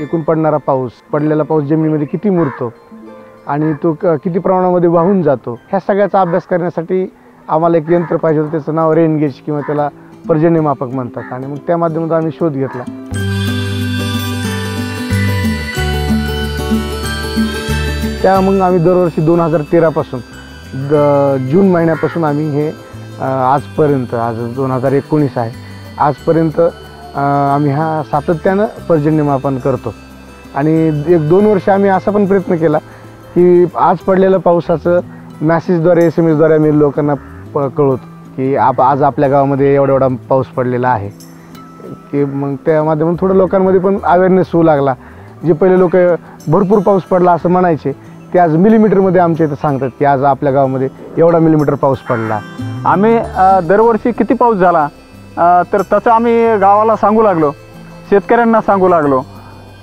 एकूण पडणारा पाऊस पडलेला पाऊस जमिनीमध्ये किती मुरतो आणि तो क किती प्रमाणामध्ये वाहून जातो ह्या सगळ्याचा अभ्यास करण्यासाठी आम्हाला एक यंत्र पाहिजे होतं. त्याचं नाव रेनगेज किंवा त्याला पर्जन्यमापक म्हणतात. आणि मग त्या माध्यमातून आम्ही शोध घेतला. त्या मग आम्ही दरवर्षी दोन हजार तेरापासून द जून महिन्यापासून आम्ही हे आजपर्यंत आज दोन हजार एकोणीस आहे. आजपर्यंत आम्ही हा सातत्यानं पर्जन्यमापन करतो. आणि एक दोन वर्ष आम्ही असा पण प्रयत्न केला की आज पडलेलं पावसाचं मॅसेजद्वारे एस एम एसद्वारे आम्ही लोकांना प कळवतो की आप आज आपल्या गावामध्ये एवढा एवढा पाऊस पडलेला आहे. की मग त्या माध्यमातून थोडं लोकांमध्ये पण अवेअरनेस होऊ लागला. जे पहिले लोक भरपूर पाऊस पडला असं म्हणायचे ते आज मिलीमीटरमध्ये आमच्या इथं सांगतात की आज आपल्या गावामध्ये एवढा मिलीमीटर पाऊस पडला. आम्ही दरवर्षी किती पाऊस झाला? तर तसं आम्ही गावाला सांगू लागलो. शेतकऱ्यांना सांगू लागलो.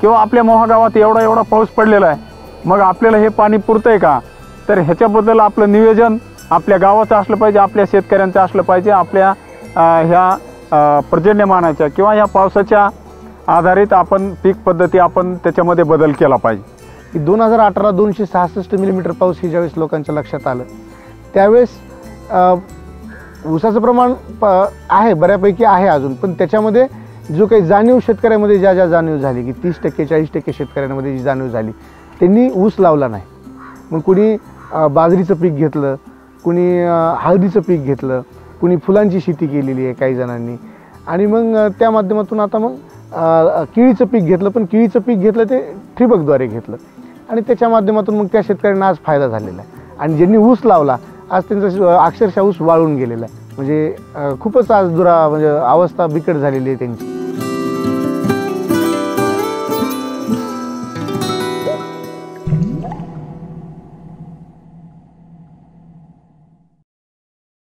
किंवा आपल्या मोहा गावात एवढा एवढा पाऊस पडलेला आहे. मग आपल्याला हे पाणी पुरतं आहे का? तर ह्याच्याबद्दल आपलं नियोजन आपल्या गावाचं असलं पाहिजे आपल्या शेतकऱ्यांचं असलं पाहिजे आपल्या ह्या पर्जन्यमानाच्या किंवा ह्या पावसाच्या आधारित आपण पीक पद्धती आपण त्याच्यामध्ये बदल केला पाहिजे. की दोन हजार अठरा दोनशे सहासष्ट मिलीमीटर पाऊस ही ज्यावेळेस लोकांच्या लक्षात आलं त्यावेळेस ऊसाचं प्रमाण प आहे बऱ्यापैकी आहे अजून. पण त्याच्यामध्ये जो काही जाणीव शेतकऱ्यामध्ये ज्या ज्या जाणीव झाली की तीस टक्के चाळीस टक्के शेतकऱ्यांमध्ये जी जाणीव झाली त्यांनी ऊस लावला नाही. मग कुणी बाजरीचं पीक घेतलं कुणी हळदीचं पीक घेतलं कुणी फुलांची शेती केलेली आहे काही जणांनी. आणि मग त्या माध्यमातून आता मग केळीचं पीक घेतलं पण केळीचं पीक घेतलं ते ठिबकद्वारे घेतलं. आणि त्याच्या माध्यमातून मग त्या शेतकऱ्यांना आज फायदा झालेला आहे. आणि ज्यांनी ऊस लावला आज त्यांचं अक्षरशः ऊस वाळून गेलेला आहे. म्हणजे खूपच आज दुरा म्हणजे अवस्था बिकट झालेली आहे त्यांची.